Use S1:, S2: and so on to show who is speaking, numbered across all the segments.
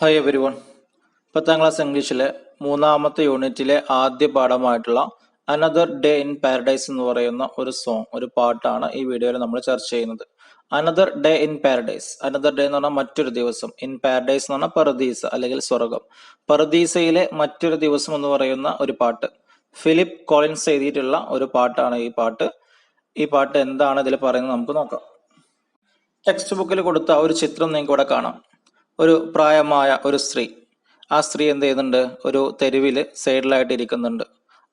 S1: Hi everyone പത്താം class ഇംഗ്ലീഷിലെ മൂന്നാമത്തെ യൂണിറ്റിലെ ആദ്യ പാഠമായിട്ടുള്ള അനദർ ഡേ ഇൻ പാരഡൈസ് എന്ന് പറയുന്ന ഒരു സോങ് ഒരു പാട്ടാണ് ഈ വീഡിയോയിൽ നമ്മൾ ചർച്ച ചെയ്യുന്നത്. Another day in paradise another day എന്ന് പറഞ്ഞാൽ മറ്റൊരു ദിവസം. ഇൻ പാരഡൈസ് എന്ന് പറഞ്ഞാൽ പറദീസ അല്ലെങ്കിൽ സ്വർഗം. പറദീസയിലെ മറ്റൊരു ദിവസം എന്ന് പറയുന്ന ഒരു പാട്ട്. ഫിലിപ്പ് കോളിൻസ് എഴുതിയിട്ടുള്ള ഒരു പാട്ടാണ് ഈ പാട്ട്. ഈ പാട്ട് എന്താണ് ഇതിൽ പറയുന്നത് നമുക്ക് നോക്കാം. ടെക്സ്റ്റ് ബുക്കിൽ കൊടുത്ത ഒരു ചിത്രം നിങ്ങൾക്ക് ഇവിടെ കാണാം. ഒരു പ്രായമായ ഒരു സ്ത്രീ. ആ സ്ത്രീ എന്ത് ചെയ്യുന്നുണ്ട്? ഒരു തെരുവിൽ സൈഡിലായിട്ട് ഇരിക്കുന്നുണ്ട്.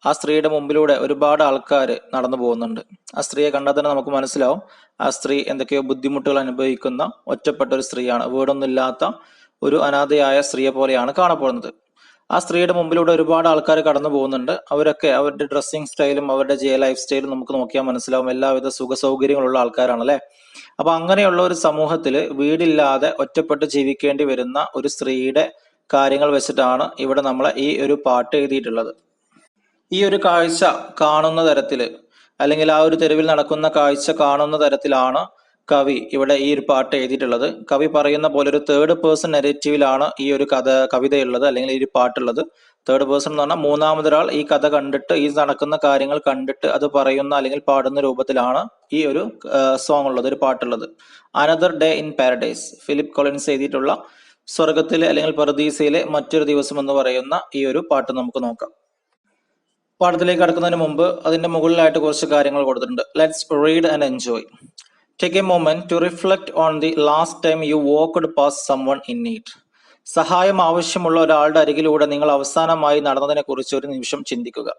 S1: ആ സ്ത്രീയുടെ മുമ്പിലൂടെ ഒരുപാട് ആൾക്കാർ നടന്നു പോകുന്നുണ്ട്. ആ സ്ത്രീയെ കണ്ടാൽ തന്നെ നമുക്ക് മനസ്സിലാവും. ആ സ്ത്രീ എന്തൊക്കെയോ ബുദ്ധിമുട്ടുകൾ അനുഭവിക്കുന്ന ഒറ്റപ്പെട്ട ഒരു സ്ത്രീയാണ്. വീടൊന്നുമില്ലാത്ത ഒരു അനാഥയായ സ്ത്രീയെ പോലെയാണ് കാണപ്പെടുന്നത്. ആ സ്ത്രീയുടെ മുമ്പിലൂടെ ഒരുപാട് ആൾക്കാർ കടന്നു പോകുന്നുണ്ട്. അവരൊക്കെ അവരുടെ ഡ്രസ്സിങ് സ്റ്റൈലും അവരുടെ ജെ ലൈഫ് സ്റ്റൈലും നമുക്ക് നോക്കിയാൽ മനസ്സിലാവും. എല്ലാവിധ സുഖ സൗകര്യങ്ങളുള്ള ആൾക്കാരാണ് അല്ലെ അപ്പൊ അങ്ങനെയുള്ള ഒരു സമൂഹത്തിൽ വീടില്ലാതെ ഒറ്റപ്പെട്ട് ജീവിക്കേണ്ടി വരുന്ന ഒരു സ്ത്രീയുടെ കാര്യങ്ങൾ വെച്ചിട്ടാണ് ഇവിടെ നമ്മൾ ഈ ഒരു പാട്ട് എഴുതിയിട്ടുള്ളത്. ഈ ഒരു കാഴ്ച കാണുന്ന തരത്തിൽ അല്ലെങ്കിൽ ആ ഒരു തെരുവിൽ നടക്കുന്ന കാഴ്ച കാണുന്ന തരത്തിലാണ് കവി ഇവിടെ ഈ ഒരു പാട്ട് എഴുതിയിട്ടുള്ളത്. കവി പറയുന്ന പോലെ ഒരു തേർഡ് പേഴ്സൺ നെഗറ്റീവിലാണ് ഈ ഒരു കഥ കവിതയുള്ളത് അല്ലെങ്കിൽ ഈ ഒരു പാട്ടുള്ളത്. തേർഡ് പേഴ്സൺ എന്ന് പറഞ്ഞാൽ മൂന്നാമതൊരാൾ ഈ കഥ കണ്ടിട്ട് ഈ നടക്കുന്ന കാര്യങ്ങൾ കണ്ടിട്ട് അത് പറയുന്ന അല്ലെങ്കിൽ പാടുന്ന രൂപത്തിലാണ് ഈ ഒരു സോങ് ഉള്ളത് ഒരു പാട്ടുള്ളത്. Another day in paradise Philip Collins എഴുതിയിട്ടുള്ള സ്വർഗത്തിലെ അല്ലെങ്കിൽ പർദീസയിലെ മറ്റൊരു ദിവസം എന്ന് പറയുന്ന ഈ ഒരു പാട്ട് നമുക്ക് നോക്കാം. പാഠത്തിലേക്ക് കടക്കുന്നതിന് മുമ്പ് അതിന്റെ മുകളിലായിട്ട് കുറച്ച് കാര്യങ്ങൾ കൊടുത്തിട്ടുണ്ട്. Let's read and enjoy a moment to reflect on the last time you walked past someone in need സഹായം ആവശ്യമുള്ള ഒരാളുടെ അരികിലൂടെ നിങ്ങൾ അവസാനമായി നടന്നതിനെ കുറിച്ച് ഒരു നിമിഷം ചിന്തിക്കുക.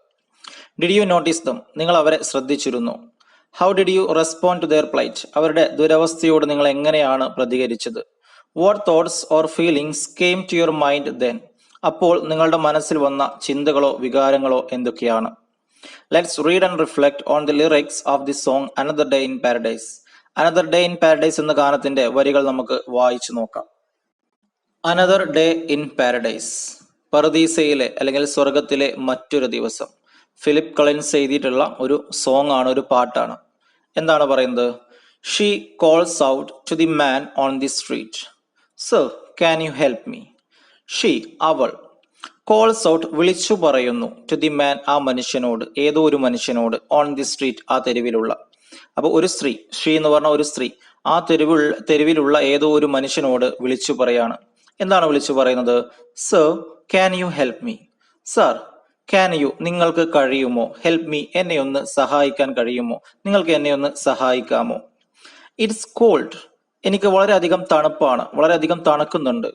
S1: ഡിഡ് യു നോട്ടീസ് ദം നിങ്ങൾ അവരെ ശ്രദ്ധിച്ചിരുന്നു. How did you respond to their plight അവരുടെ ദുരവസ്ഥയോട് നിങ്ങൾ എങ്ങനെയാണ് പ്രതികരിച്ചത്? What thoughts or feelings came to your mind then അപ്പോൾ നിങ്ങളുടെ മനസ്സിൽ വന്ന ചിന്തകളോ വികാരങ്ങളോ എന്തൊക്കെയാണ്? Let's read and reflect on the lyrics of the song another day in paradise another day in paradise എന്ന ഗാനത്തിന്റെ വരികൾ നമുക്ക് വായിച്ചു നോക്കാം. അനദർ ഡേ ഇൻ പാരഡൈസ് പർദീസയിലെ അല്ലെങ്കിൽ സ്വർഗത്തിലെ മറ്റൊരു ദിവസം. ഫിലിപ്പ് കളൻസ് എഴുതിയിട്ടുള്ള ഒരു സോങ് ആണ് ഒരു പാട്ടാണ്. എന്താണ് പറയുന്നത്? She calls out to the man on the street sir can you help me she അവൾ കോൾസ് ഔട്ട് വിളിച്ചു പറയുന്നു ടു ദി മാൻ ആ മനുഷ്യനോട് ഏതോ ഒരു മനുഷ്യനോട് ഓൺ ദി സ്ട്രീറ്റ് ആ തെരുവിലുള്ള. അപ്പൊ ഒരു സ്ത്രീ ശ്രീ എന്ന് പറഞ്ഞ ഒരു സ്ത്രീ ആ തെരുവിൽ തെരുവിലുള്ള ഏതോ ഒരു മനുഷ്യനോട് വിളിച്ചു പറയാണ്. എന്താണ് വിളിച്ചു പറയുന്നത്? Sir can you help me? Sir can you നിങ്ങൾക്ക് കഴിയുമോ? ഹെൽപ്പ് മീ എന്നെ ഒന്ന് സഹായിക്കാൻ കഴിയുമോ? നിങ്ങൾക്ക് എന്നെ ഒന്ന് സഹായിക്കാമോ? It's cold. എനിക്ക് വളരെയധികം തണുപ്പാണ്. വളരെയധികം തണുക്കുന്നുണ്ട്.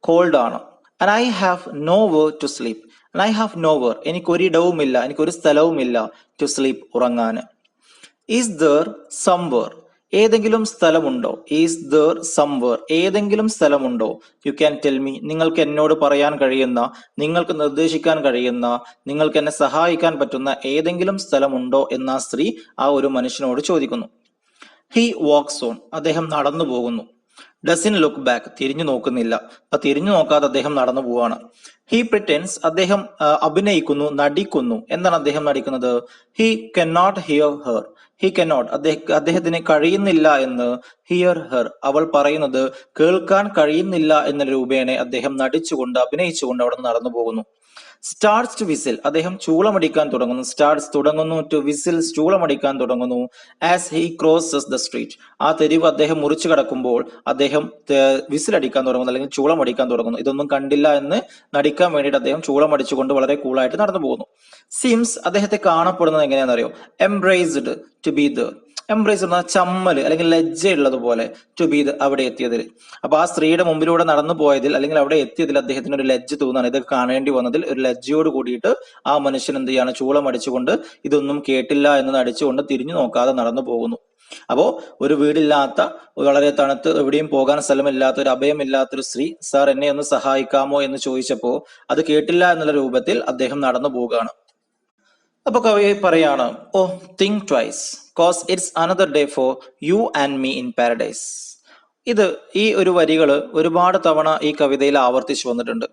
S1: കോൾഡ് ആണ് and I have nowhere to sleep. And I have nowhere. എനിക്ക് ഒരിടവുമില്ല എനിക്ക് ഒരു സ്ഥലവുമില്ല ടു സ്ലീപ്പ് ഉറങ്ങാൻ. ഈസ് ദർ സംവർ ഏതെങ്കിലും സ്ഥലമുണ്ടോ? ഈസ് ദർ സംവർ ഏതെങ്കിലും സ്ഥലമുണ്ടോ? യു ക്യാൻ ടെൽ മീ നിങ്ങൾക്ക് എന്നോട് പറയാൻ കഴിയുന്ന നിങ്ങൾക്ക് നിർദ്ദേശിക്കാൻ കഴിയുന്ന നിങ്ങൾക്ക് എന്നെ സഹായിക്കാൻ പറ്റുന്ന ഏതെങ്കിലും സ്ഥലമുണ്ടോ എന്ന സ്ത്രീ ആ ഒരു മനുഷ്യനോട് ചോദിക്കുന്നു. ഹി വാക്സ് ഓൺ അദ്ദേഹം നടന്നു പോകുന്നു. ഡസിൻ ലുക്ക് ബാക്ക് തിരിഞ്ഞു നോക്കുന്നില്ല. അപ്പൊ തിരിഞ്ഞു നോക്കാതെ അദ്ദേഹം നടന്നു പോവാണ്. ഹി പ്രിറ്റൻസ് അദ്ദേഹം അഭിനയിക്കുന്നു നടിക്കുന്നു. എന്താണ് അദ്ദേഹം നടിക്കുന്നത്? He cannot hear her he cannot അദ്ദേഹം അദ്ദേഹത്തിന് കഴിയുന്നില്ല എന്ന് ഹിയർ ഹെർ അവൾ പറയുന്നത് കേൾക്കാൻ കഴിയുന്നില്ല എന്ന രൂപേണെ അദ്ദേഹം നടിച്ചുകൊണ്ട് അഭിനയിച്ചുകൊണ്ട് അവിടെ നടന്നു പോകുന്നു. സ്റ്റാർട്സ് ടു വിസിൽ അദ്ദേഹം ചൂളമടിക്കാൻ തുടങ്ങുന്നു. സ്റ്റാർട്സ് തുടങ്ങുന്നു ടു വിസിൽ ചൂളമടിക്കാൻ തുടങ്ങുന്നു as he crosses the street ആ തെരുവ് അദ്ദേഹം മുറിച്ചു കടക്കുമ്പോൾ അദ്ദേഹം വിസിൽ അടിക്കാൻ തുടങ്ങുന്നു അല്ലെങ്കിൽ ചൂളമടിക്കാൻ തുടങ്ങുന്നു. ഇതൊന്നും കണ്ടില്ല എന്ന് നടിക്കാൻ വേണ്ടിയിട്ട് അദ്ദേഹം ചൂളമടിച്ചുകൊണ്ട് വളരെ കൂളായിട്ട് നടന്നു പോകുന്നു. സിംസ് അദ്ദേഹത്തെ കാണപ്പെടുന്നത് എങ്ങനെയാണെന്നറിയോ? Embarrassed to be there embrace എന്ന ചമ്മൽ അല്ലെങ്കിൽ ലജ്ജയുള്ളതുപോലെ ടു ബി അവിടെ എത്തിയതിൽ. അപ്പൊ ആ സ്ത്രീയുടെ മുമ്പിലൂടെ നടന്നു പോയതിൽ അല്ലെങ്കിൽ അവിടെ എത്തിയതിൽ അദ്ദേഹത്തിന് ഒരു ലജ്ജ തോന്നാണ് ഇതൊക്കെ കാണേണ്ടി വന്നതിൽ ഒരു ലജ്ജയോട് കൂടിയിട്ട് ആ മനുഷ്യൻ എന്ത് ചെയ്യാണ്? ചൂളം അടിച്ചുകൊണ്ട് ഇതൊന്നും കേട്ടില്ല എന്ന് നടിച്ചുകൊണ്ട് തിരിഞ്ഞു നോക്കാതെ നടന്നു പോകുന്നു. അപ്പോ ഒരു വീടില്ലാത്ത വളരെ തണുത്ത് എവിടെയും പോകാൻ സ്ഥലമില്ലാത്ത ഒരു അഭയമില്ലാത്ത ഒരു സ്ത്രീ സാർ എന്നെ ഒന്ന് സഹായിക്കാമോ? എന്ന് ചോദിച്ചപ്പോ അത് കേട്ടില്ല എന്നുള്ള രൂപത്തിൽ അദ്ദേഹം നടന്നു പോവുകയാണ്. അപ്പൊ കവി പറയാണ് ഓ think twice cause it's another day for you and me in paradise ഇത് ഈ ഒരു വരികൾ ഒരുപാട് തവണ ഈ കവിതയിൽ ആവർത്തിച്ചു വന്നിട്ടുണ്ട്.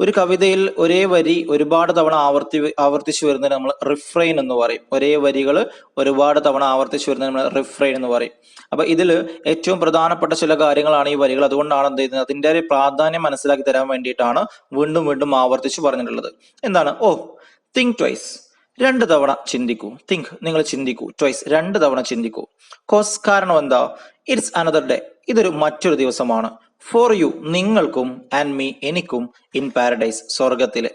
S1: ഒരു കവിതയിൽ ഒരേ വരി ഒരുപാട് തവണ ആവർത്തി ആവർത്തിച്ചു വരുന്നതിന് നമ്മൾ റിഫ്രെയിൻ എന്ന് പറയും. ഒരേ വരികൾ ഒരുപാട് തവണ ആവർത്തിച്ചു വരുന്നതിന് നമ്മൾ റിഫ്രെയിൻ എന്ന് പറയും. അപ്പൊ ഇതിൽ ഏറ്റവും പ്രധാനപ്പെട്ട ചില കാര്യങ്ങളാണ് ഈ വരികൾ. അതുകൊണ്ടാണ് എന്ത് ചെയ്യുന്നത്? അതിന്റെ ഒരു പ്രാധാന്യം മനസ്സിലാക്കി തരാൻ വേണ്ടിയിട്ടാണ് വീണ്ടും വീണ്ടും ആവർത്തിച്ചു പറഞ്ഞിട്ടുള്ളത്. എന്താണ്? ഓ തിങ്ക് ട്വൈസ് രണ്ട് തവണ ചിന്തിക്കൂ. തിങ്ക് നിങ്ങൾ ചിന്തിക്കൂ. ചോയ്സ് രണ്ട് തവണ ചിന്തിക്കൂ. കോസ് കാരണം എന്താ? ഇറ്റ്സ് അനദർ ഡേ ഇതൊരു മറ്റൊരു ദിവസമാണ്. ഫോർ യു നിങ്ങൾക്കും ആൻഡ് മീ എനിക്കും ഇൻ പാരഡൈസ് സ്വർഗത്തിലെ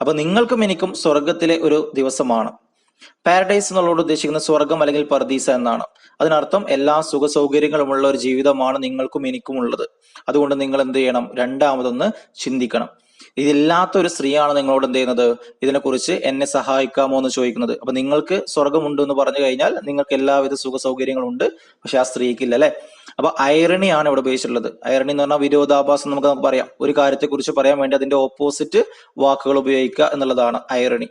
S1: അപ്പൊ നിങ്ങൾക്കും എനിക്കും സ്വർഗത്തിലെ ഒരു ദിവസമാണ്. പാരഡൈസ് എന്നുള്ളത് ഉദ്ദേശിക്കുന്ന സ്വർഗം അല്ലെങ്കിൽ പർദീസ എന്നാണ്. അതിനർത്ഥം എല്ലാ സുഖ സൗകര്യങ്ങളുമുള്ള ഒരു ജീവിതമാണ് നിങ്ങൾക്കും എനിക്കും ഉള്ളത് അതുകൊണ്ട് നിങ്ങൾ എന്ത് ചെയ്യണം? രണ്ടാമതൊന്ന് ചിന്തിക്കണം. ഇതില്ലാത്ത ഒരു സ്ത്രീയാണ് നിങ്ങളോട് എന്ത് ചെയ്യുന്നത്? ഇതിനെക്കുറിച്ച് എന്നെ സഹായിക്കാമോ എന്ന് ചോദിക്കുന്നത്. അപ്പൊ നിങ്ങൾക്ക് സ്വർഗമുണ്ട് എന്ന് പറഞ്ഞു കഴിഞ്ഞാൽ നിങ്ങൾക്ക് എല്ലാവിധ സുഖ സൗകര്യങ്ങളും ഉണ്ട് പക്ഷെ ആ സ്ത്രീക്കില്ല അല്ലെ? അപ്പൊ ഐറണിയാണ് ഇവിടെ ഉപയോഗിച്ചിട്ടുള്ളത്. ഐറണി എന്ന് പറഞ്ഞാൽ വിരോധാഭാസം നമുക്ക് പറയാം. ഒരു കാര്യത്തെക്കുറിച്ച് പറയാൻ വേണ്ടി അതിന്റെ ഓപ്പോസിറ്റ് വാക്കുകൾ ഉപയോഗിക്കുക എന്നുള്ളതാണ് ഐറണി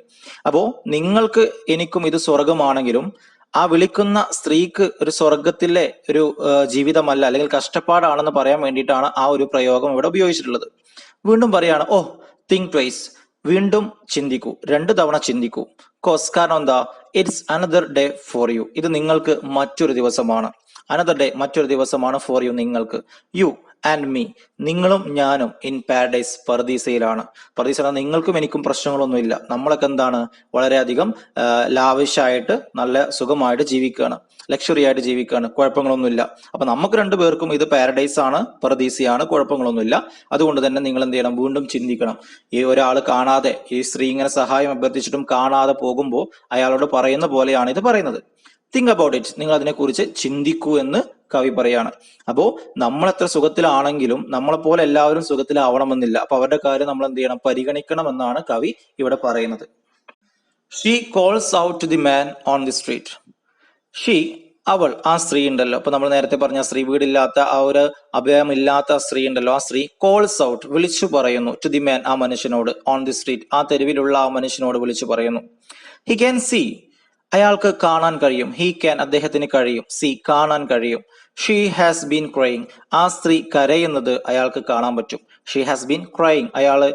S1: അപ്പോ നിങ്ങൾക്ക് എനിക്കും ഇത് സ്വർഗമാണെങ്കിലും ആ വിളിക്കുന്ന സ്ത്രീക്ക് ഒരു സ്വർഗത്തിലെ ഒരു ജീവിതമല്ല അല്ലെങ്കിൽ കഷ്ടപ്പാടാണെന്ന് പറയാൻ വേണ്ടിയിട്ടാണ് ആ ഒരു പ്രയോഗം ഇവിടെ ഉപയോഗിച്ചിട്ടുള്ളത്. വീണ്ടും പറയാണ് ഓ തിങ്ക് ട്വൈസ് വീണ്ടും ചിന്തിക്കൂ. രണ്ട് തവണ ചിന്തിക്കൂ. കോസ് കാരണം എന്താ? It's another day for you ഇത് നിങ്ങൾക്ക് മറ്റൊരു ദിവസമാണ്. അനദർ ഡേ മറ്റൊരു ദിവസമാണ് ഫോർ യു നിങ്ങൾക്ക്. യു ആൻഡ് മീ നിങ്ങളും ഞാനും ഇൻ പാരഡൈസ് പർദീസയിലാണ്. പർദീസ നിങ്ങൾക്കും എനിക്കും പ്രശ്നങ്ങളൊന്നുമില്ല. നമ്മളൊക്കെ എന്താണ്? വളരെയധികം ലാവിഷായിട്ട് നല്ല സുഖമായിട്ട് ജീവിക്കുകയാണ്. ലക്ഷറി ആയിട്ട് ജീവിക്കുകയാണ്. കുഴപ്പങ്ങളൊന്നുമില്ല. അപ്പൊ നമുക്ക് രണ്ടുപേർക്കും ഇത് പാരഡൈസ് ആണ് പർദീസയാണ് കുഴപ്പങ്ങളൊന്നുമില്ല. അതുകൊണ്ട് തന്നെ നിങ്ങൾ എന്ത് ചെയ്യണം? വീണ്ടും ചിന്തിക്കണം. ഈ ഒരാൾ കാണാതെ ഈ സ്ത്രീ ഇങ്ങനെ സഹായം അഭ്യർത്ഥിച്ചിട്ടും കാണാതെ പോകുമ്പോൾ അയാളോട് പറയുന്ന പോലെയാണ് ഇത് പറയുന്നത്. തിങ്ക് അബൌട്ട് ഇറ്റ് നിങ്ങൾ അതിനെക്കുറിച്ച് ചിന്തിക്കൂ എന്ന് കവി പറയാണ്. അപ്പോ നമ്മൾ എത്ര സുഖത്തിലാണെങ്കിലും നമ്മളെ പോലെ എല്ലാവരും സുഖത്തിലാവണമെന്നില്ല. അപ്പൊ അവരുടെ കാര്യം നമ്മൾ എന്ത് ചെയ്യണം? പരിഗണിക്കണം എന്നാണ് കവി ഇവിടെ പറയുന്നത്. She calls out to the man on the street she അവൾ ആ സ്ത്രീ ഉണ്ടല്ലോ. അപ്പൊ നമ്മൾ നേരത്തെ പറഞ്ഞ സ്ത്രീ വീടില്ലാത്ത ആ ഒരു അഭയമില്ലാത്ത ആ സ്ത്രീ ഉണ്ടല്ലോ. ആ സ്ത്രീ കോൾസ് ഔട്ട് വിളിച്ചു പറയുന്നു ടു ദി മാൻ ആ മനുഷ്യനോട് ഓൺ ദി സ്ട്രീറ്റ് ആ തെരുവിലുള്ള ആ മനുഷ്യനോട് വിളിച്ചു പറയുന്നു. ഹി ക്യാൻ സീ അയാൾക്ക് കാണാൻ കഴിയും. ഹി ക്യാൻ അദ്ദേഹത്തിന് കഴിയും. സി കാണാൻ കഴിയും. ഷീ ഹാസ് ബീൻ ക്രൈയിങ് ആ സ്ത്രീ കരയുന്നത് അയാൾക്ക് കാണാൻ പറ്റും. ഷീ ഹാസ് ബീൻ ക്രൈയിങ് അയാൾ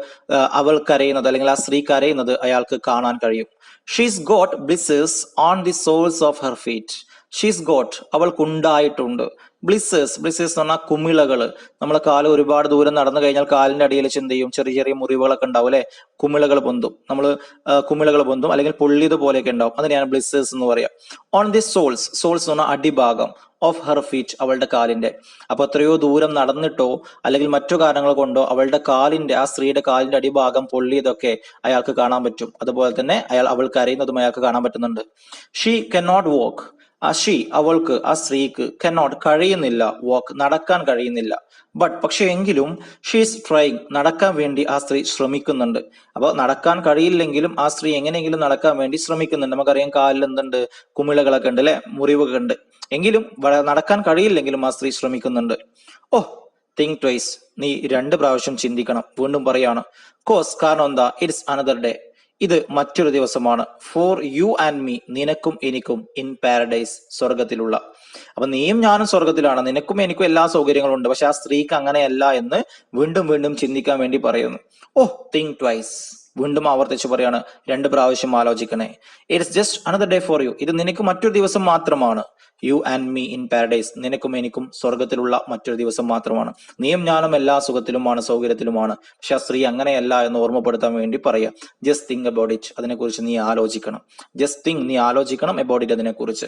S1: അവൾ കരയുന്നത് അല്ലെങ്കിൽ ആ സ്ത്രീ കരയുന്നത് അയാൾക്ക് കാണാൻ കഴിയും. She's got blisters on the soles of her feet she's got അവൾക്കുണ്ടായിട്ടുണ്ട്. Blisters blisters എന്ന് പറഞ്ഞാൽ കുമിളകൾ നമ്മൾ കാൽ ഒരുപാട് ദൂരം നടന്നു കഴിഞ്ഞാൽ കാലിന്റെ അടിയിൽ ചിന്തയും ചെറിയ ചെറിയ മുറിവുകളൊക്കെ ഉണ്ടാവും അല്ലെ? കുമിളകൾ പൊന്തും. നമ്മൾ കുമിളകൾ പൊന്തും. അല്ലെങ്കിൽ പൊള്ളിയത് പോലെയൊക്കെ ഉണ്ടാവും. അതിനെയാണ് ബ്ലിസേഴ്സ് എന്ന് പറയാം. ഓൺ ദി സോൾസ് സോൾസ് എന്ന് പറഞ്ഞാൽ അടിഭാഗം ഓഫ് ഹെർ ഫീറ്റ് അവളുടെ കാലിന്റെ. അപ്പൊ എത്രയോ ദൂരം നടന്നിട്ടോ അല്ലെങ്കിൽ മറ്റു കാരണങ്ങൾ കൊണ്ടോ അവളുടെ കാലിന്റെ ആ സ്ത്രീയുടെ കാലിന്റെ അടിഭാഗം പൊള്ളിയതൊക്കെ അയാൾക്ക് കാണാൻ പറ്റും. അതുപോലെ തന്നെ അയാൾ അവൾ കരയുന്നതും അയാൾക്ക് കാണാൻ പറ്റുന്നുണ്ട്. ഷീ കെ നോട്ട് വോക്ക് ആ ഷീ അവൾക്ക് ആ സ്ത്രീക്ക് കനോട്ട് കഴിയുന്നില്ല വാക്ക് നടക്കാൻ കഴിയുന്നില്ല. ബട്ട് പക്ഷെ എങ്കിലും ഷീസ് ട്രൈങ് നടക്കാൻ വേണ്ടി ആ സ്ത്രീ ശ്രമിക്കുന്നുണ്ട്. അപ്പൊ നടക്കാൻ കഴിയില്ലെങ്കിലും ആ സ്ത്രീ എങ്ങനെയെങ്കിലും നടക്കാൻ വേണ്ടി ശ്രമിക്കുന്നുണ്ട്. നമുക്കറിയാം കാലിൽ എന്തുണ്ട്? കുമിളകളൊക്കെ ഉണ്ട് അല്ലെ? മുറിവൊക്കെ ഉണ്ട്. എങ്കിലും നടക്കാൻ കഴിയില്ലെങ്കിലും ആ സ്ത്രീ ശ്രമിക്കുന്നുണ്ട്. ഓ തിങ്ക് ട്വൈസ് നീ രണ്ട് പ്രാവശ്യം ചിന്തിക്കണം. വീണ്ടും പറയാണ്. കോസ് കാരണം എന്താ? ഇറ്റ്സ് അനദർ ഡേ ഇത് മറ്റൊരു ദിവസമാണ്. ഫോർ യു ആൻഡ് മീ നിനക്കും എനിക്കും ഇൻ പാരഡൈസ് സ്വർഗത്തിലുള്ള അപ്പൊ നീയും ഞാനും സ്വർഗത്തിലാണ് നിനക്കും എനിക്കും എല്ലാ സൗകര്യങ്ങളും ഉണ്ട് പക്ഷെ ആ സ്ത്രീക്ക് അങ്ങനെയല്ല എന്ന് വീണ്ടും വീണ്ടും ചിന്തിക്കാൻ വേണ്ടി പറയുന്നു. ഓ തിങ്ക് ട്വൈസ് വീണ്ടും ആവർത്തിച്ച് പറയാണ് രണ്ട് പ്രാവശ്യം ആലോചിക്കണേ. It's just another day for you ഇത് നിനക്ക് മറ്റൊരു ദിവസം മാത്രമാണ്. You and me in paradise നിനക്കും എനിക്കും സ്വർഗത്തിലുള്ള മറ്റൊരു ദിവസം മാത്രമാണ്. നീയും ഞാനും എല്ലാ സുഖത്തിലുമാണ് സൗകര്യത്തിലുമാണ്. പക്ഷെ ആ സ്ത്രീ അങ്ങനെയല്ല എന്ന് ഓർമ്മപ്പെടുത്താൻ വേണ്ടി പറയാം ജസ്റ്റ് തിങ്ക് അബൌട്ട് ഇറ്റ് അതിനെക്കുറിച്ച് നീ ആലോചിക്കണം. ജസ്റ്റ് തിങ്ക് നീ ആലോചിക്കണം അബൌട്ട് ഇറ്റ് അതിനെക്കുറിച്ച്.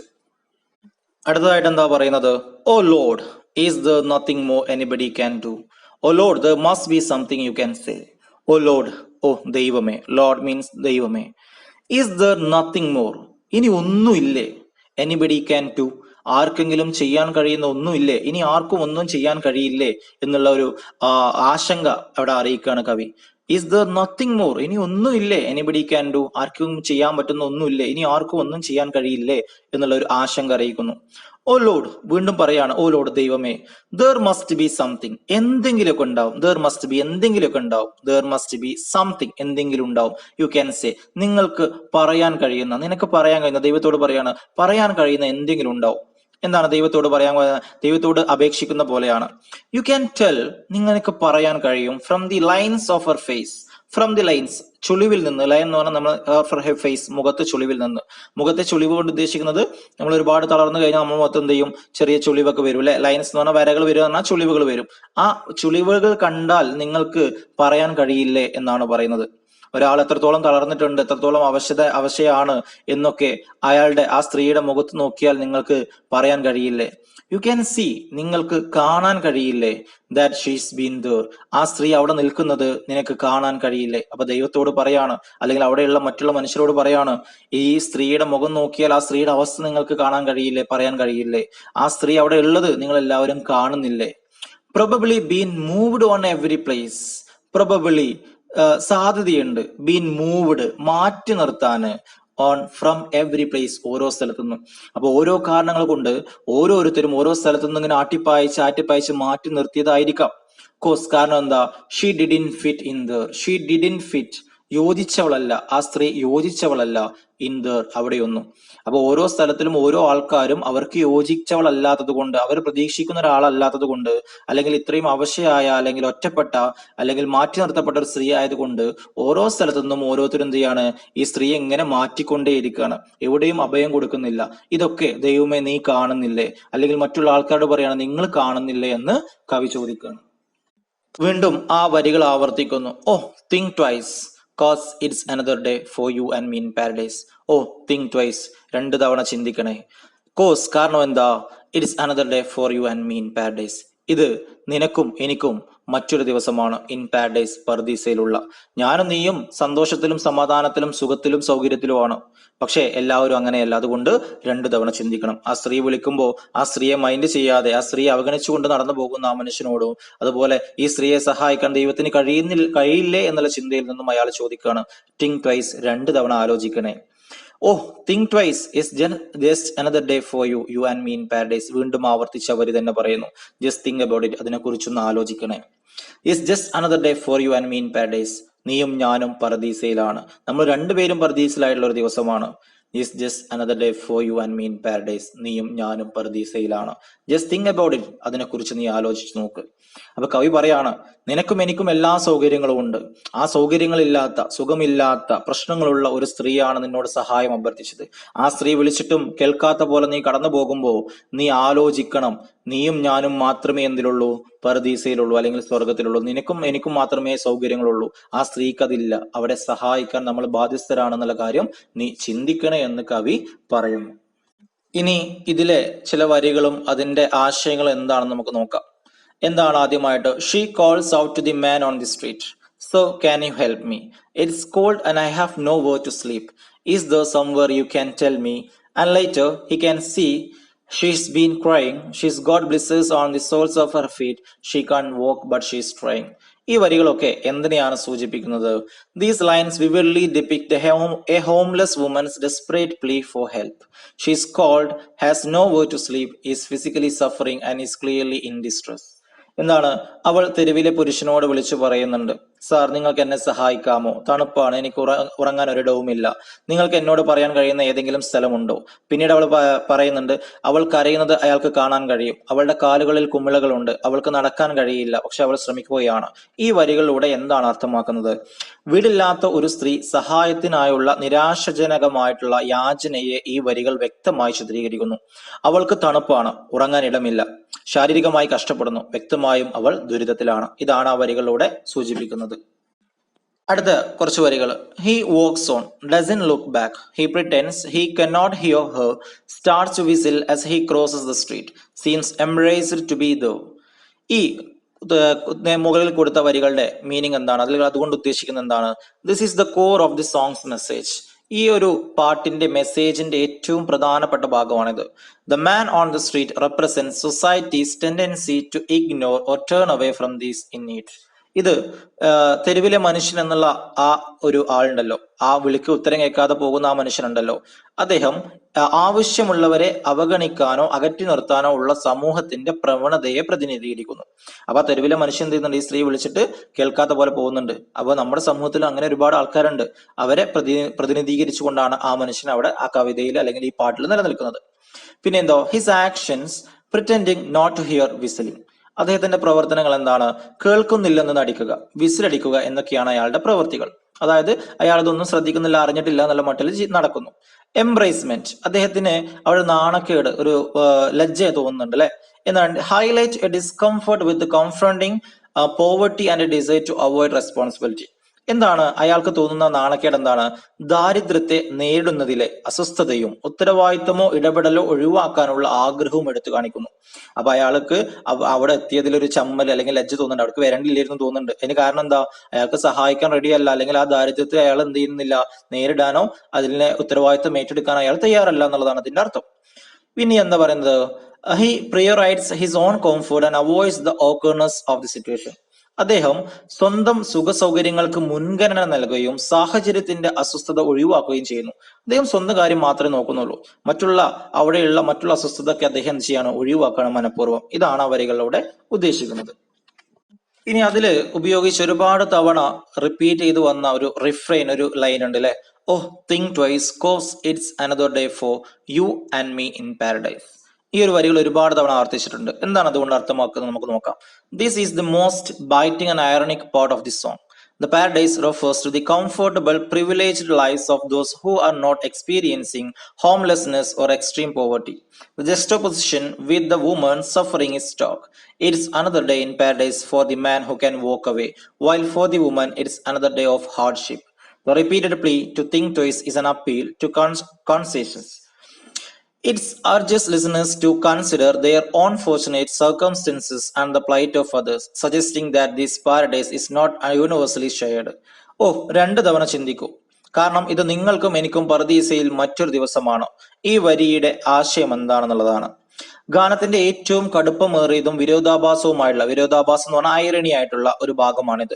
S1: അടുത്തതായിട്ട് എന്താ പറയുന്നത്? ഓ lord is there nothing more anybody can do oh lord there must be something you can say oh lord ഓ ദൈവമേ ലോഡ് മീൻസ് ദൈവമേ. ഈസ് ദർ നത്തിങ് മോർ ഇനി ഒന്നുമില്ലേ? എനിബഡി ക്യാൻ ടു ആർക്കെങ്കിലും ചെയ്യാൻ കഴിയുന്ന ഒന്നുമില്ലേ? ഇനി ആർക്കും ഒന്നും ചെയ്യാൻ കഴിയില്ലേ? എന്നുള്ള ഒരു ആശങ്ക അവിടെ അറിയിക്കുകയാണ് കവി. ഈസ് ദർ നത്തിങ് മോർ ഇനി ഒന്നുമില്ലേ എനിബഡി ക്യാൻ ഡു ആർക്കും ചെയ്യാൻ പറ്റുന്ന ഒന്നുമില്ലേ ഇനി ആർക്കും ഒന്നും ചെയ്യാൻ കഴിയില്ലേ? എന്നുള്ള ഒരു ആശങ്ക അറിയിക്കുന്നു. ഓ ലോഡ് വീണ്ടും പറയാണ് ഓ ലോഡ് ദൈവമേ ദർ മസ്റ്റ് ബി സംതിങ് എന്തെങ്കിലുമൊക്കെ ഉണ്ടാവും. ദർ മസ്റ്റ് ബി എന്തെങ്കിലുമൊക്കെ ഉണ്ടാവും. ദർ മസ്റ്റ് ബി സംതിങ് എന്തെങ്കിലും ഉണ്ടാവും. യു ക്യാൻ സേ നിങ്ങൾക്ക് പറയാൻ കഴിയുന്ന നിനക്ക് പറയാൻ കഴിയുന്ന ദൈവത്തോട് പറയാണ് പറയാൻ കഴിയുന്ന എന്തെങ്കിലും ഉണ്ടാവും. എന്താണ് ദൈവത്തോട് പറയാൻ ദൈവത്തോട് അപേക്ഷിക്കുന്ന പോലെയാണ്. യു ക്യാൻ ടെൽ നിങ്ങൾക്ക് പറയാൻ കഴിയും from the lines of her face from the lines ചുളിവിൽ നിന്ന്. ലൈൻ എന്ന് പറഞ്ഞാൽ നമ്മൾ ഹെ ഫേസ് മുഖത്ത് ചുളിവിൽ നിന്ന്. മുഖത്തെ ചുളിവ് കൊണ്ട് ഉദ്ദേശിക്കുന്നത് നമ്മൾ ഒരുപാട് തളർന്നു കഴിഞ്ഞാൽ നമ്മൾ മൊത്തം എന്ത് ചെയ്യും? ചെറിയ ചുളിവൊക്കെ വരും അല്ലെ? ലൈൻസ് എന്ന് പറഞ്ഞാൽ വരകൾ വരും പറഞ്ഞാൽ ചുളിവുകൾ വരും. ആ ചുളിവുകൾ കണ്ടാൽ നിങ്ങൾക്ക് പറയാൻ കഴിയില്ലേ എന്നാണ് പറയുന്നത്. ഒരാൾ എത്രത്തോളം തളർന്നിട്ടുണ്ട് എത്രത്തോളം അവശത അവശയാണ് എന്നൊക്കെ അയാളുടെ ആ സ്ത്രീയുടെ മുഖത്ത് നോക്കിയാൽ നിങ്ങൾക്ക് പറയാൻ കഴിയില്ലേ? യു ക്യാൻ സി നിങ്ങൾക്ക് കാണാൻ കഴിയില്ലേ ദാറ്റ് ഷീസ് ബീൻ ദർ ആ സ്ത്രീ അവിടെ നിൽക്കുന്നത് നിനക്ക് കാണാൻ കഴിയില്ലേ? അപ്പൊ ദൈവത്തോട് പറയാണ് അല്ലെങ്കിൽ അവിടെയുള്ള മറ്റുള്ള മനുഷ്യരോട് പറയാണ് ഈ സ്ത്രീയുടെ മുഖം നോക്കിയാൽ ആ സ്ത്രീയുടെ അവസ്ഥ നിങ്ങൾക്ക് കാണാൻ കഴിയില്ലേ പറയാൻ കഴിയില്ലേ? ആ സ്ത്രീ അവിടെ ഉള്ളത് നിങ്ങൾ എല്ലാവരും കാണുന്നില്ലേ? Probably been moved on every place probably സാധ്യതയുണ്ട്. ബീൻ മൂവ്ഡ് മാറ്റി നിർത്താന് ഓൺ ഫ്രം എവറി പ്ലേസ് ഓരോ സ്ഥലത്തുനിന്നും അപ്പൊ ഓരോ കാരണങ്ങൾ കൊണ്ട് ഓരോരുത്തരും ഓരോ സ്ഥലത്തു നിന്നും ഇങ്ങനെ ആട്ടിപ്പായച്ച് ആട്ടിപ്പായച്ച് മാറ്റി നിർത്തിയതായിരിക്കാം. കോസ് കാരണം എന്താ? She didn't fit in there she didn't fit യോജിച്ചവളല്ല. ആ സ്ത്രീ യോജിച്ചവളല്ല. ഇന്ദർ ദർ അവിടെയൊന്നും. അപ്പൊ ഓരോ സ്ഥലത്തിലും ഓരോ ആൾക്കാരും അവർക്ക് യോജിച്ചവളല്ലാത്തത് കൊണ്ട് അവർ പ്രതീക്ഷിക്കുന്ന ഒരാളല്ലാത്തത് കൊണ്ട് അല്ലെങ്കിൽ ഇത്രയും അവശയായ അല്ലെങ്കിൽ ഒറ്റപ്പെട്ട അല്ലെങ്കിൽ മാറ്റി നിർത്തപ്പെട്ട ഒരു സ്ത്രീ ആയതുകൊണ്ട് ഓരോ സ്ഥലത്തു നിന്നും ഓരോരുത്തരും എന്ത് ചെയ്യാണ്? ഈ എങ്ങനെ മാറ്റിക്കൊണ്ടേ മാറ്റിക്കൊണ്ടേയിരിക്കുകയാണ് എവിടെയും അഭയം കൊടുക്കുന്നില്ല. ഇതൊക്കെ ദൈവമേ നീ കാണുന്നില്ലേ? അല്ലെങ്കിൽ മറ്റുള്ള ആൾക്കാരോട് പറയാണ് നിങ്ങൾ കാണുന്നില്ലേ? എന്ന് കവി ചോദിക്കുകയാണ്. വീണ്ടും ആ വരികൾ ആവർത്തിക്കുന്നു. ഓ think twice cause it's another day for you and me in paradise oh think twice രണ്ട് തവണ ചിന്തിക്കണേ. കോസ് കാരണം എന്താ it's another day for you and me in paradise ഇത് നിനക്കും എനിക്കും മറ്റൊരു ദിവസമാണ്. ഇൻ പാരഡൈസ് പർദീസയിലുള്ള. ഞാനും നീയും സന്തോഷത്തിലും സമാധാനത്തിലും സുഖത്തിലും സൗകര്യത്തിലുമാണ്. പക്ഷേ എല്ലാവരും അങ്ങനെയല്ല. അതുകൊണ്ട് രണ്ടു തവണ ചിന്തിക്കണം. ആ സ്ത്രീ വിളിക്കുമ്പോൾ ആ സ്ത്രീയെ മൈൻഡ് ചെയ്യാതെ ആ സ്ത്രീയെ അവഗണിച്ചുകൊണ്ട് നടന്നു പോകുന്ന ആ മനുഷ്യനോടും അതുപോലെ ഈ സ്ത്രീയെ സഹായിക്കാൻ ദൈവത്തിന് കഴിയുന്നില്ല കഴിയില്ലേ എന്നുള്ള ചിന്തയിൽ നിന്നും അയാൾ ചോദിക്കുകയാണ്. ടിങ് ട്വൈസ് രണ്ടു തവണ ആലോചിക്കണേ. ഓ think twice is just another day for U U and me in paradise വീണ്ടും ആവർത്തിച്ച് അവർ തന്നെ പറയുന്നു. ജസ്റ്റ് തിങ്ക് അബൌട്ട് ഇറ്റ് അതിനെ കുറിച്ചൊന്ന് ആലോചിക്കണേ is just another day for you and me in paradise നീയും ഞാനും പർദീസയിലാണ് നമ്മൾ രണ്ടുപേരും പർദീസിലായിട്ടുള്ള ഒരു ദിവസമാണ്. Is just another day for you and me in paradise നീയും ഞാനും പർദീസയിലാണ് ജസ്റ്റ് തിങ്ക് അബൌട്ട് ഇറ്റ് അതിനെക്കുറിച്ച് നീ ആലോചിച്ച് നോക്ക്. അപ്പൊ കവി പറയാണ് നിനക്കും എനിക്കും എല്ലാ സൗകര്യങ്ങളും ഉണ്ട്. ആ സൗകര്യങ്ങളില്ലാത്ത സുഖമില്ലാത്ത പ്രശ്നങ്ങളുള്ള ഒരു സ്ത്രീയാണ് നിന്നോട് സഹായം അഭ്യർത്ഥിച്ചത്. ആ സ്ത്രീ വിളിച്ചിട്ടും കേൾക്കാത്ത പോലെ നീ കടന്നു പോകുമ്പോൾ നീ ആലോചിക്കണം. നീയും ഞാനും മാത്രമേ എന്തിലുള്ളൂ? പരദീസയിലുള്ളൂ അല്ലെങ്കിൽ സ്വർഗത്തിലുള്ളൂ നിനക്കും എനിക്കും മാത്രമേ സൗകര്യങ്ങളുള്ളൂ. ആ സ്ത്രീക്ക് അതില്ല അവിടെ സഹായിക്കാൻ നമ്മൾ ബാധ്യസ്ഥരാണെന്നുള്ള കാര്യം നീ ചിന്തിക്കണേ എന്ന് കവി പറയുന്നു. ഇനി ഇതിലെ ചില വരികളും അതിന്റെ ആശയങ്ങളും എന്താണെന്ന് നമുക്ക് നോക്കാം. എന്താണ് ആദ്യമായിട്ട്? She calls out to the man on the street so can you help me it's cold and I have nowhere to sleep is the സംവർ U can tell me and lighter he can see she's been crying she's God ബ്ലിസേഴ്സ് on the soles of her feet she can't walk but she's trying ഈ വരികളൊക്കെ എന്തിനെയാണ് സൂചിപ്പിക്കുന്നത്? These lines വിവിഡ്ലി depict A homeless women's desperate പ്ലീ for help she's called has know where to sleep is physically suffering and is clearly in distress എന്താണ് അവൾ തെരുവിലെ പുരുഷനോട് വിളിച്ചു പറയുന്നുണ്ട്. Sir നിങ്ങൾക്ക് എന്നെ സഹായിക്കാമോ? തണുപ്പാണ് എനിക്ക് ഉറങ്ങാൻ ഒരു ഇടവുമില്ല. നിങ്ങൾക്ക് എന്നോട് പറയാൻ കഴിയുന്ന ഏതെങ്കിലും സ്ഥലമുണ്ടോ? പിന്നീട് അവൾ പറയുന്നുണ്ട് അവൾ കരയുന്നത് അയാൾക്ക് കാണാൻ കഴിയും. അവളുടെ കാലുകളിൽ കുമിളകളുണ്ട്. അവൾക്ക് നടക്കാൻ കഴിയില്ല. പക്ഷെ അവൾ ശ്രമിക്കുകയാണ്. ഈ വരികളിലൂടെ എന്താണ് അർത്ഥമാക്കുന്നത്? വീടില്ലാത്ത ഒരു സ്ത്രീ സഹായത്തിനായുള്ള നിരാശജനകമായിട്ടുള്ള യാചനയെ ഈ വരികൾ വ്യക്തമായി ചിത്രീകരിക്കുന്നു. അവൾക്ക് തണുപ്പാണ് ഉറങ്ങാൻ ഇടമില്ല. ശാരീരികമായി കഷ്ടപ്പെടുന്നു. വ്യക്തമായും അവൾ ദുരിതത്തിലാണ്. ഇതാണ് ആ വരികളിലൂടെ സൂചിപ്പിക്കുന്നത്. അടുത്ത കുറച്ച് വരികൾ. He works on dozen look back he pretends he cannot here Har starts to whistle as he crosses the street seems embraced to B ദോ ഈ മുകളിൽ കൊടുത്ത വരികളുടെ മീനിങ് എന്താണ്? അതിൽ അതുകൊണ്ട് ഉദ്ദേശിക്കുന്നത് എന്താണ്? This is the core of the songs message ഈ ഒരു പാട്ടിന്റെ മെസ്സേജിന്റെ ഏറ്റവും പ്രധാനപ്പെട്ട ഭാഗമാണിത്. The man on the street represent societies tendency to ignore or turn away from these in need ഇത് തെരുവിലെ മനുഷ്യൻ എന്നുള്ള ആ ഒരു ആളുണ്ടല്ലോ. ആ വിളിക്ക് ഉത്തരം കേൾക്കാതെ പോകുന്ന ആ മനുഷ്യനുണ്ടല്ലോ. അദ്ദേഹം ആവശ്യമുള്ളവരെ അവഗണിക്കാനോ അകറ്റി നിർത്താനോ ഉള്ള സമൂഹത്തിന്റെ പ്രവണതയെ പ്രതിനിധീകരിക്കുന്നു. അപ്പൊ ആ തെരുവിലെ മനുഷ്യൻ എന്ത് ചെയ്യുന്നുണ്ട്? ഈ സ്ത്രീ വിളിച്ചിട്ട് കേൾക്കാത്ത പോലെ പോകുന്നുണ്ട്. അപ്പൊ നമ്മുടെ സമൂഹത്തിൽ അങ്ങനെ ഒരുപാട് ആൾക്കാരുണ്ട്. അവരെ പ്രതി പ്രതിനിധീകരിച്ചുകൊണ്ടാണ് ആ മനുഷ്യൻ അവിടെ ആ കവിതയിൽ അല്ലെങ്കിൽ ഈ പാട്ടിൽ നിലനിൽക്കുന്നത്. പിന്നെ എന്തോ his actions pretending not to here whistling അദ്ദേഹത്തിന്റെ പ്രവർത്തനങ്ങൾ എന്താണ്? കേൾക്കുന്നില്ലെന്ന് നടിക്കുക വിസിലടിക്കുക എന്നൊക്കെയാണ് അയാളുടെ പ്രവൃത്തികൾ. അതായത് അയാൾ ഇതൊന്നും ശ്രദ്ധിക്കുന്നില്ല അറിഞ്ഞിട്ടില്ല എന്നുള്ള മട്ടിൽ നടക്കുന്നു. എംബ്രേസ്മെന്റ് അദ്ദേഹത്തിന് അവിടെ നാണക്കേട് ഒരു ലജ്ജ തോന്നുന്നുണ്ട് അല്ലെ? എന്നാണ് highlight A discomfort with കംഫ്രണ്ടിങ് poverty and A Desire to avoid responsibility എന്താണ് അയാൾക്ക് തോന്നുന്ന നാണക്കേട് എന്താണ്? ദാരിദ്ര്യത്തെ നേരിടുന്നതിലെ അസ്വസ്ഥതയും ഉത്തരവാദിത്തമോ ഇടപെടലോ ഒഴിവാക്കാനുള്ള ആഗ്രഹവും എടുത്തു കാണിക്കുന്നു. അപ്പൊ അയാൾക്ക് അവിടെ എത്തിയതിൽ ഒരു ചമ്മൽ അല്ലെങ്കിൽ ലജ്ജ തോന്നുന്നുണ്ട്. അവർക്ക് വരണ്ടില്ലായിരുന്നു തോന്നുന്നുണ്ട്. അതിന് കാരണം എന്താ? അയാൾക്ക് സഹായിക്കാൻ റെഡിയല്ല. അല്ലെങ്കിൽ ആ ദാരിദ്ര്യത്തെ അയാൾ എന്ത് ചെയ്യുന്നില്ല? നേരിടാനോ അതിനെ ഉത്തരവാദിത്തം ഏറ്റെടുക്കാൻ അയാൾ തയ്യാറല്ല എന്നുള്ളതാണ് അതിന്റെ അർത്ഥം. പിന്നെ എന്താ പറയുന്നത്? He പ്രിയറൈറ്റ്സ് his own കോംഫോർട്ട് and avoids the ഓക്കേർനെസ് of the situation അദ്ദേഹം സ്വന്തം സുഖ സൗകര്യങ്ങൾക്ക് മുൻഗണന നൽകുകയും സാഹചര്യത്തിന്റെ അസ്വസ്ഥത ഒഴിവാക്കുകയും ചെയ്യുന്നു. അദ്ദേഹം സ്വന്തം കാര്യം മാത്രമേ നോക്കുന്നുള്ളൂ. മറ്റുള്ള അവിടെയുള്ള മറ്റുള്ള അസ്വസ്ഥതയൊക്കെ അദ്ദേഹം എന്ത് ചെയ്യാണ്? ഒഴിവാക്കണം മനഃപൂർവം. ഇതാണ് ആ വരികളിലൂടെ ഉദ്ദേശിക്കുന്നത്. ഇനി അതിൽ ഉപയോഗിച്ച് ഒരുപാട് തവണ റിപ്പീറ്റ് ചെയ്തു വന്ന ഒരു റിഫ്രെയിൻ ഒരു ലൈൻ ഉണ്ട് അല്ലെ ഓ think twice cause it's another day for you and me in paradise ഈ ഒരു വരികൾ ഒരുപാട് തവണ ആവർത്തിച്ചിട്ടുണ്ട് എന്താണ് അതുകൊണ്ട് അർത്ഥമാക്കുന്നത് നമുക്ക് നോക്കാം this is the most biting and അയറണിക് part of the song refers to the comfortable, privileged lives of those who are not experiencing homelessness or extreme poverty. The juxtaposition with the woman suffering is stark. It is another day in paradise for the man who can walk away, while for the woman it is another day of hardship. The repeated plea to think twice is an appeal to cons-. It urges listeners to consider their own fortunate circumstances and the plight of others, suggesting that this paradise is not universally shared. ഓ രണ്ട് തവണ ചിന്തിക്കൂ കാരണം ഇത് നിങ്ങൾക്കും എനിക്കും പർദീസയിൽ മറ്റൊരു ദിവസമാണ് ഈ വരിയുടെ ആശയം എന്താണെന്നുള്ളതാണ് ഗാനത്തിന്റെ ഏറ്റവും കടുപ്പമേറിയതും വിരോധാഭാസവുമായുള്ള വിരോധാഭാസം എന്ന് പറഞ്ഞാൽ ഐറണി ആയിട്ടുള്ള ഒരു ഭാഗമാണിത്.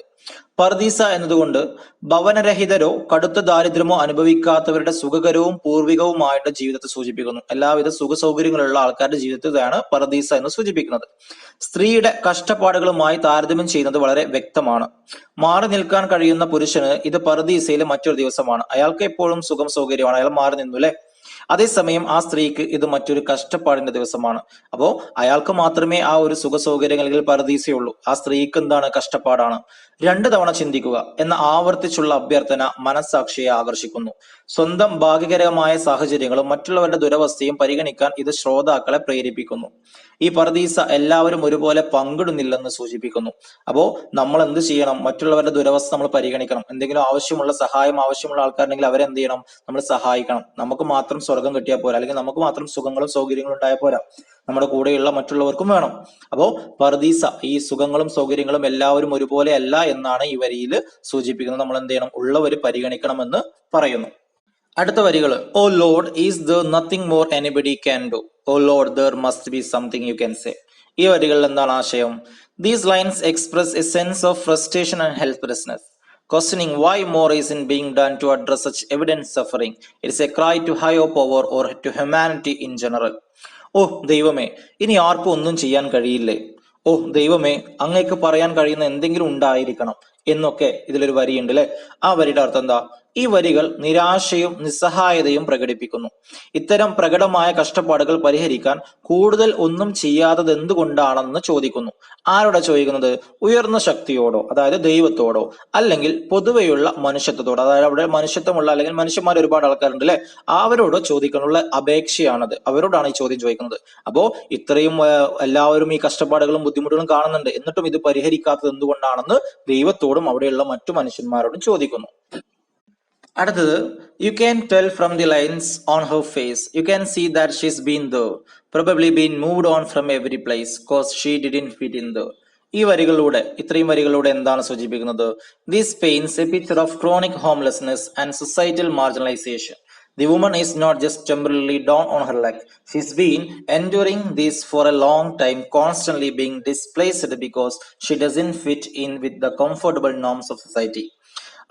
S1: പർദീസ എന്നതുകൊണ്ട് ഭവനരഹിതരോ കടുത്ത ദാരിദ്ര്യമോ അനുഭവിക്കാത്തവരുടെ സുഖകരവും പൂർവികവുമായിട്ട് ജീവിതത്തെ സൂചിപ്പിക്കുന്നു. എല്ലാവിധ സുഖ സൗകര്യങ്ങളുള്ള ആൾക്കാരുടെ ജീവിതത്തെയാണ് പർദീസ എന്ന് സൂചിപ്പിക്കുന്നത്. സ്ത്രീയുടെ കഷ്ടപ്പാടുകളുമായി താരതമ്യം ചെയ്യുന്നത് വളരെ വ്യക്തമാണ്. മാറി നിൽക്കാൻ കഴിയുന്ന പുരുഷന് ഇത് പർദീസയിലെ മറ്റൊരു ദിവസമാണ്. അയാൾക്ക് എപ്പോഴും സുഖം സൗകര്യമാണ്. അയാൾ മാറി നിന്നു അല്ലെ? അതേസമയം ആ സ്ത്രീക്ക് ഇത് മറ്റൊരു കഷ്ടപ്പാടിന്റെ ദിവസമാണ്. അപ്പോ അയാൾക്ക് മാത്രമേ ആ ഒരു സുഖ സൗകര്യങ്ങൾ അല്ലെങ്കിൽ പരദീസയുള്ളൂ. ആ സ്ത്രീക്ക് എന്താണ് കഷ്ടപ്പാടാണ്? രണ്ടു തവണ ചിന്തിക്കുക എന്ന ആവർത്തിച്ചുള്ള അഭ്യർത്ഥന മനസ്സാക്ഷിയെ ആകർഷിക്കുന്നു. സ്വന്തം ഭാഗ്യകരമായ സാഹചര്യങ്ങളും മറ്റുള്ളവരുടെ ദുരവസ്ഥയും പരിഗണിക്കാൻ ഇത് ശ്രോതാക്കളെ പ്രേരിപ്പിക്കുന്നു. ഈ പർദീസ എല്ലാവരും ഒരുപോലെ പങ്കിടുന്നില്ലെന്ന് സൂചിപ്പിക്കുന്നു. അപ്പോ നമ്മൾ എന്ത് ചെയ്യണം? മറ്റുള്ളവരുടെ ദുരവസ്ഥ നമ്മൾ പരിഗണിക്കണം. എന്തെങ്കിലും ആവശ്യമുള്ള സഹായം ആവശ്യമുള്ള ആൾക്കാരുണ്ടെങ്കിൽ അവരെ എന്ത് ചെയ്യണം? നമ്മൾ സഹായിക്കണം. നമുക്ക് മാത്രം സ്വർഗം കിട്ടിയാൽ പോരാ. അല്ലെങ്കിൽ നമുക്ക് മാത്രം സുഖങ്ങളും സൗകര്യങ്ങളും ഉണ്ടായാൽ പോരാ. നമ്മുടെ കൂടെയുള്ള മറ്റുള്ളവർക്കും വേണം. അപ്പോ പർദീസ ഈ സുഖങ്ങളും സൗകര്യങ്ങളും എല്ലാവരും ഒരുപോലെ അല്ല എന്നാണ് ഈ വരിയിൽ സൂചിപ്പിക്കുന്നത്. നമ്മൾ എന്ത് ചെയ്യണം? ഉള്ളവർ പരിഗണിക്കണമെന്ന് പറയുന്നു. അടുത്ത വരികൾ ഓ lord is there nothing more anybody can do oh load there must be something you can say ഈ വരികളിൽ എന്താണ് ആശയം? These lines express A sense of frustration and helplessness questioning why more isn't being done to address such evident suffering. It is a cry to higher power or to humanity in general. ഓ ദൈവമേ ഇനി ആർക്കും ഒന്നും ചെയ്യാൻ കഴിയില്ലേ? ഓ ദൈവമേ അങ്ങേക്ക് പറയാൻ കഴിയുന്ന എന്തെങ്കിലും ഉണ്ടായിരിക്കണം എന്നൊക്കെ ഇതിലൊരു വരിയുണ്ട് അല്ലെ ആ വരിയുടെ അർത്ഥം എന്താ? ഈ വരികൾ നിരാശയും നിസ്സഹായതയും പ്രകടിപ്പിക്കുന്നു. ഇത്തരം പ്രകടമായ കഷ്ടപ്പാടുകൾ പരിഹരിക്കാൻ കൂടുതൽ ഒന്നും ചെയ്യാത്തത് എന്തുകൊണ്ടാണെന്ന് ചോദിക്കുന്നു. ആരോടെ ചോദിക്കുന്നത്? ഉയർന്ന ശക്തിയോടോ അതായത് ദൈവത്തോടോ അല്ലെങ്കിൽ പൊതുവെയുള്ള മനുഷ്യത്വത്തോടോ? അതായത് അവിടെ മനുഷ്യത്വമുള്ള അല്ലെങ്കിൽ മനുഷ്യന്മാർ ഒരുപാട് ആൾക്കാരുണ്ട് അല്ലെ അവരോട് ചോദിക്കാനുള്ള അപേക്ഷയാണത്. അവരോടാണ് ഈ ചോദ്യം ചോദിക്കുന്നത്. അപ്പോ ഇത്രയും എല്ലാവരും ഈ കഷ്ടപ്പാടുകളും ബുദ്ധിമുട്ടുകളും കാണുന്നുണ്ട്. എന്നിട്ടും ഇത് പരിഹരിക്കാത്തത് എന്തുകൊണ്ടാണെന്ന് ദൈവത്തോടും അവിടെയുള്ള മറ്റു മനുഷ്യന്മാരോടും ചോദിക്കുന്നു. അടുത്തത് you can tell from the lines on her face you can see that she's been the probably been moved on from every place cause she didn't fit in the ഈ വരികളിലൂടെ ഇത്രയും വരികളിലൂടെ എന്താണ് സൂചിപ്പിക്കുന്നത് these pains a picture of chronic homelessness and societal marginalisation The woman is not just temporarily down on her luck. She's been enduring this for a long time, constantly being displaced because she doesn't fit in with the comfortable norms of society.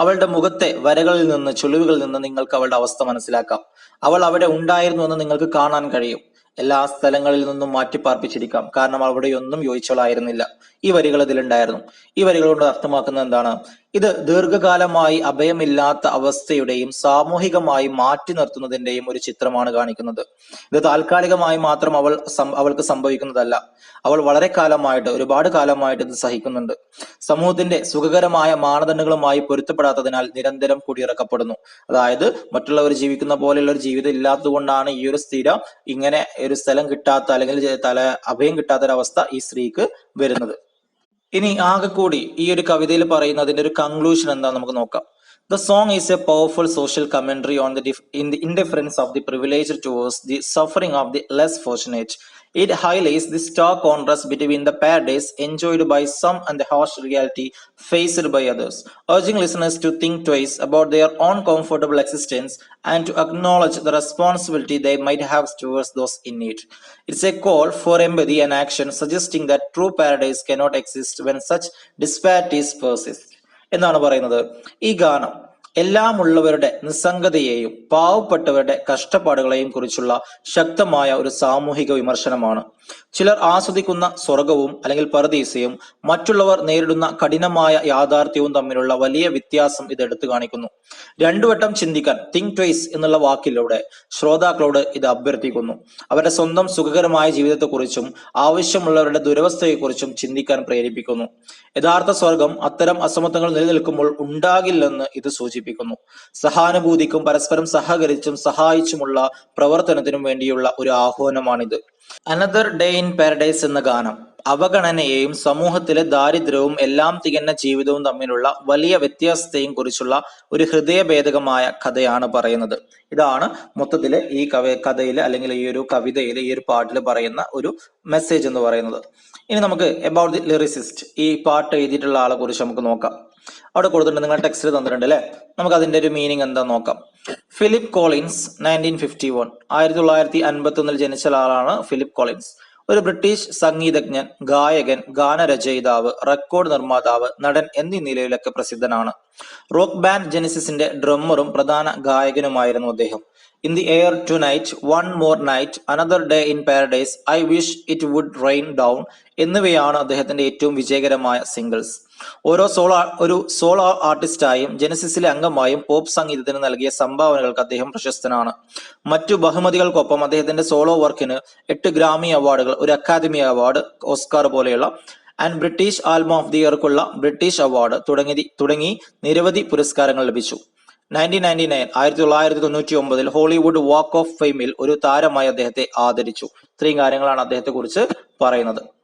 S1: അവളുടെ മുഖത്തെ വരകളിൽ നിന്ന് ചുളിവുകളിൽ നിന്ന് നിങ്ങൾക്ക് അവളുടെ അവസ്ഥ മനസ്സിലാക്കാം. അവൾ അവിടെ ഉണ്ടായിരുന്നു എന്ന് നിങ്ങൾക്ക് കാണാൻ കഴിയും. എല്ലാ സ്ഥലങ്ങളിൽ നിന്നും മാറ്റി പാർപ്പിച്ചിരിക്കാം കാരണം അവിടെയൊന്നും യോജിച്ചവളായിരുന്നില്ല. ഈ വരികൾ ഇതിലുണ്ടായിരുന്നു. ഈ വരികൾ കൊണ്ട് അർത്ഥമാക്കുന്നത് എന്താണ്? ഇത് ദീർഘകാലമായി അഭയമില്ലാത്ത അവസ്ഥയുടെയും സാമൂഹികമായി മാറ്റി നിർത്തുന്നതിന്റെയും ഒരു ചിത്രമാണ് കാണിക്കുന്നത്. ഇത് താൽക്കാലികമായി മാത്രം അവൾ അവൾക്ക് സംഭവിക്കുന്നതല്ല. അവൾ വളരെ കാലമായിട്ട് ഒരുപാട് കാലമായിട്ട് ഇത് സഹിക്കുന്നുണ്ട്. സമൂഹത്തിന്റെ സുഖകരമായ മാനദണ്ഡങ്ങളുമായി പൊരുത്തപ്പെടാത്തതിനാൽ നിരന്തരം കുടിയിറക്കപ്പെടുന്നു. അതായത് മറ്റുള്ളവർ ജീവിക്കുന്ന പോലെയുള്ള ഒരു ജീവിതം ഇല്ലാത്തത് കൊണ്ടാണ് ഈ ഒരു സ്ഥിര ഇങ്ങനെ ഒരു സ്ഥലം കിട്ടാത്ത അല്ലെങ്കിൽ തല അഭയം കിട്ടാത്തൊരവസ്ഥ ഈ സ്ത്രീക്ക് വരുന്നത്. ഇനി ആകെ കൂടി ഈ ഒരു കവിതയിൽ പറയുന്ന അതിന്റെ ഒരു കൺക്ലൂഷൻ എന്താ നമുക്ക് നോക്കാം. The song is a powerful social commentary on the in the indifference of the privilege towards the suffering of the less fortunate It highlights the stark contrast between the paradise enjoyed by some and the harsh reality faced by others, urging listeners to think twice about their own comfortable existence and to acknowledge the responsibility they might have towards those in need. It's a call for empathy and action, suggesting that true paradise cannot exist when such disparities persist. എന്നാണ് പറയുന്നത് ഈ ഗാനം എല്ലാം ഉള്ളവരുടെ നിസ്സംഗതയെയും പാവപ്പെട്ടവരുടെ കഷ്ടപ്പാടുകളെയും കുറിച്ചുള്ള ശക്തമായ ഒരു സാമൂഹിക വിമർശനമാണ്. ചിലർ ആസ്വദിക്കുന്ന സ്വർഗവും അല്ലെങ്കിൽ പരദീസയും മറ്റുള്ളവർ നേരിടുന്ന കഠിനമായ യാഥാർത്ഥ്യവും തമ്മിലുള്ള വലിയ വ്യത്യാസം ഇത് എടുത്തു കാണിക്കുന്നു. രണ്ടു വട്ടം ചിന്തിക്കാൻ തിങ്ക് ട്വൈസ് എന്നുള്ള വാക്കിലൂടെ ശ്രോതാക്കളോട് ഇത് അഭ്യർത്ഥിക്കുന്നു. അവരുടെ സ്വന്തം സുഖകരമായ ജീവിതത്തെക്കുറിച്ചും ആവശ്യമുള്ളവരുടെ ദുരവസ്ഥയെക്കുറിച്ചും ചിന്തിക്കാൻ പ്രേരിപ്പിക്കുന്നു. യഥാർത്ഥ സ്വർഗം അത്തരം അസമത്വങ്ങൾ നിലനിൽക്കുമ്പോൾ ഉണ്ടാകില്ലെന്ന് ഇത് സൂചിപ്പിക്കുന്നു. സഹാനുഭൂതിക്കും പരസ്പരം സഹകരിച്ചും സഹായിച്ചുമുള്ള പ്രവർത്തനത്തിനും വേണ്ടിയുള്ള ഒരു ആഹ്വാനമാണിത്. അനദർ ഡേ ഇൻ പാരഡൈസ് എന്ന ഗാനം. അവഗണനയെയും സമൂഹത്തിലെ ദാരിദ്ര്യവും എല്ലാം തികഞ്ഞ ജീവിതവും തമ്മിലുള്ള വലിയ വ്യത്യാസത്തെയും കുറിച്ചുള്ള ഒരു ഹൃദയഭേദകമായ കഥയാണ് പറയുന്നത്. ഇതാണ് മൊത്തത്തിൽ ഈ കവ കഥയിൽ അല്ലെങ്കിൽ ഈ ഒരു കവിതയിൽ ഈ ഒരു പാട്ടിൽ പറയുന്ന ഒരു മെസ്സേജ് എന്ന് പറയുന്നത്. ഇനി നമുക്ക് എബൌട്ട് ദി ലിറിസിസ്റ്റ് ഈ പാട്ട് എഴുതിയിട്ടുള്ള ആളെ കുറിച്ച് നമുക്ക് നോക്കാം. അവിടെ കൊടുത്തിട്ടുണ്ട്. നിങ്ങൾ ടെക്സ്റ്റ് തന്നിട്ടുണ്ട് അല്ലേ? നമുക്ക് അതിന്റെ ഒരു മീനിങ് എന്താ നോക്കാം. Philip Collins nineteen fifty one ആയിരത്തി തൊള്ളായിരത്തി അൻപത്തി ഒന്നിൽ ജനിച്ച ആളാണ് ഫിലിപ്പ് കോളിൻസ് ഒരു ബ്രിട്ടീഷ് സംഗീതജ്ഞൻ ഗായകൻ ഗാനരചയിതാവ് റെക്കോർഡ് നിർമ്മാതാവ് നടൻ എന്നീ നിലയിലൊക്കെ പ്രസിദ്ധനാണ്. റോക്ക് ബാൻഡ് ജെനിസിന്റെ ഡ്രമ്മറും പ്രധാന ഗായകനുമായിരുന്നു അദ്ദേഹം. In the air tonight, one more night, another day in paradise, I wish it would rain down. എന്നിവയാണ് അദ്ദേഹത്തിന്റെ ഏറ്റവും വിജയകരമായ സിംഗിൾസ് ഓരോ സോളോ ഒരു സോളോ ആർട്ടിസ്റ്റായും ജെനസിസിലെ അംഗമായും പോപ്പ് സംഗീതത്തിന് നൽകിയ സംഭാവനകൾക്ക് അദ്ദേഹം പ്രശസ്തനാണ്. മറ്റു ബഹുമതികൾക്കൊപ്പം അദ്ദേഹത്തിന്റെ സോളോ വർക്കിന് എട്ട് ഗ്രാമി അവാർഡുകൾ ഒരു അക്കാദമി അവാർഡ് ഓസ്കാർ പോലെയുള്ള and British album of the ഇയർക്കുള്ള British award തുടങ്ങി തുടങ്ങി നിരവധി പുരസ്കാരങ്ങൾ ലഭിച്ചു. നയന്റീൻ നയന്റി നയൻ ആയിരത്തി തൊള്ളായിരത്തി തൊണ്ണൂറ്റി ഒമ്പതിൽ ഹോളിവുഡ് വാക്ക് ഓഫ് ഫെയിമിൽ ഒരു താരമായി അദ്ദേഹത്തെ ആദരിച്ചു. ഇത്രയും കാര്യങ്ങളാണ് അദ്ദേഹത്തെ കുറിച്ച് പറയുന്നത്.